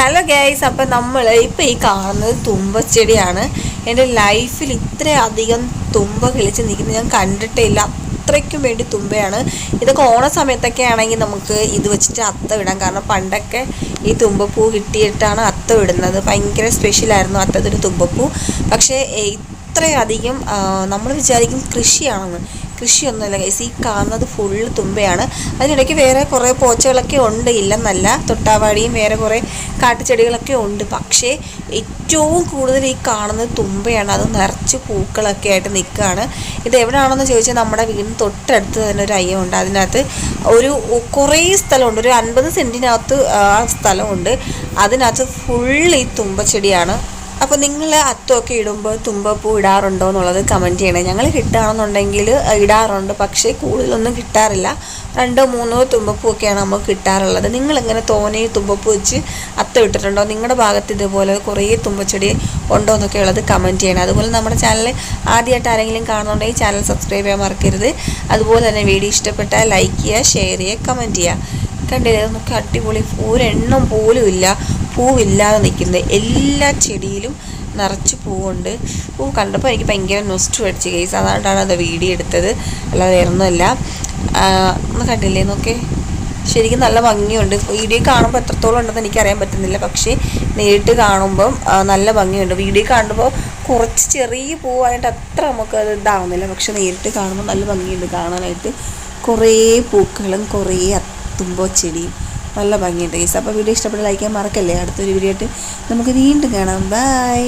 Hello guys അപ്പം നമ്മൾ ഇപ്പം ഈ കാണുന്നത് തുമ്പച്ചെടിയാണ്. എന്റെ ലൈഫിൽ ഇത്രയധികം തുമ്പ കിളിച്ച് നിൽക്കുന്നത് ഞാൻ കണ്ടിട്ടേ ഇല്ല. അത്രയ്ക്കും വേണ്ടി തുമ്പയാണ്. ഇതൊക്കെ ഓണ സമയത്തൊക്കെ ആണെങ്കിൽ നമുക്ക് ഇത് വെച്ചിട്ട് അത്ത വിടാം കാരണം പണ്ടൊക്കെ ഈ തുമ്പപ്പൂ കിട്ടിയിട്ടാണ് അത്ത വിടുന്നത് ഭയങ്കര സ്പെഷ്യലായിരുന്നു അത്തത്തിന് തുമ്പപ്പൂ. പക്ഷേ ഇത്രയധികം നമ്മൾ വിചാരിക്കും കൃഷിയാണെന്ന്. കൃഷിയൊന്നുമല്ല. ഗൈസ് ഈ കാണുന്നത് ഫുള്ള് തുമ്പയാണ്. അതിനിടയ്ക്ക് വേറെ കുറേ പോച്ചകളൊക്കെ ഉണ്ട്. ഇല്ലെന്നല്ല തൊട്ടാവാടിയും വേറെ കുറേ കാട്ടുചെടികളൊക്കെ ഉണ്ട്. പക്ഷേ ഏറ്റവും കൂടുതൽ ഈ കാണുന്നത് തുമ്പയാണ്. അത് നിറച്ച് പൂക്കളൊക്കെ ആയിട്ട് നിൽക്കുകയാണ്. ഇത് എവിടെയാണെന്ന് ചോദിച്ചാൽ നമ്മുടെ വീടിന് തൊട്ടടുത്ത് തന്നെ ഒരു അയ്യമുണ്ട് അതിനകത്ത് ഒരു കുറേ സ്ഥലമുണ്ട്. ഒരു അൻപത് സെന്റിനകത്ത് ആ സ്ഥലമുണ്ട്. അതിനകത്ത് ഫുൾ ഈ തുമ്പച്ചെടിയാണ്. അപ്പോൾ നിങ്ങൾ അത്തമൊക്കെ ഇടുമ്പോൾ തുമ്പപ്പൂ ഇടാറുണ്ടോ എന്നുള്ളത് കമന്റ് ചെയ്യണേ. ഞങ്ങൾ കിട്ടുകയാണെന്നുണ്ടെങ്കിൽ ഇടാറുണ്ട്. പക്ഷേ കൂടുതലൊന്നും കിട്ടാറില്ല. രണ്ടോ മൂന്നോ തുമ്പപ്പൂ ഒക്കെയാണ് നമുക്ക് കിട്ടാറുള്ളത്. നിങ്ങളിങ്ങനെ തോനെ തുമ്പപ്പൂ വെച്ച് അത്തം ഇട്ടിട്ടുണ്ടോ? നിങ്ങളുടെ ഭാഗത്ത് ഇതുപോലെ കുറേ തുമ്പച്ചെടി ഉണ്ടോ എന്നൊക്കെ ഉള്ളത് കമന്റ് ചെയ്യണം. അതുപോലെ നമ്മുടെ ചാനൽ ആദ്യമായിട്ട് ആരെങ്കിലും കാണുന്നുണ്ടെങ്കിൽ ചാനൽ സബ്സ്ക്രൈബ് ചെയ്യാൻ മറക്കരുത്. അതുപോലെ തന്നെ വീഡിയോ ഇഷ്ടപ്പെട്ടാൽ ലൈക്ക് ചെയ്യുക ഷെയർ ചെയ്യുക കമന്റ് ചെയ്യുക. കണ്ടില്ലേ? നമുക്ക് അടിപൊളി. ഒരെണ്ണം പോലും ഇല്ല. പൂവില്ലാതെ നിൽക്കുന്നത്. എല്ലാ ചെടിയിലും നിറച്ച് പൂവുണ്ട്. പൂ കണ്ടപ്പോൾ എനിക്ക് ഭയങ്കര നൊസ്റ്റു അടിച്ച് കേസ് അതുകൊണ്ടാണ് അത് വീഡിയോ എടുത്തത്. അല്ലാതെ വേറൊന്നുമല്ല. ഒന്ന് കണ്ടില്ലേ? നോക്കേ. ശരിക്കും നല്ല ഭംഗിയുണ്ട്. വീഡിയോ കാണുമ്പോൾ എത്രത്തോളം ഉണ്ടെന്ന് എനിക്കറിയാൻ പറ്റുന്നില്ല. പക്ഷേ നേരിട്ട് കാണുമ്പം നല്ല ഭംഗിയുണ്ട്. വീഡിയോ കാണുമ്പോൾ കുറച്ച് ചെറിയ പൂവായിട്ട് അത്ര നമുക്ക് അത് ഇതാവുന്നില്ല. പക്ഷെ നേരിട്ട് കാണുമ്പോൾ നല്ല ഭംഗിയുണ്ട് കാണാനായിട്ട്. കുറേ പൂക്കളും കുറേ അത്തുമ്പോൾ ചെടിയും. നല്ല ഭംഗിയുണ്ട് ഗൈസ് അപ്പോൾ വീഡിയോ ഇഷ്ടപ്പെട്ട ലൈക്ക് ചെയ്യാൻ മറക്കല്ലേ? അടുത്തൊരു വീഡിയോ ആയിട്ട് നമുക്ക് വീണ്ടും കാണാം. ബൈ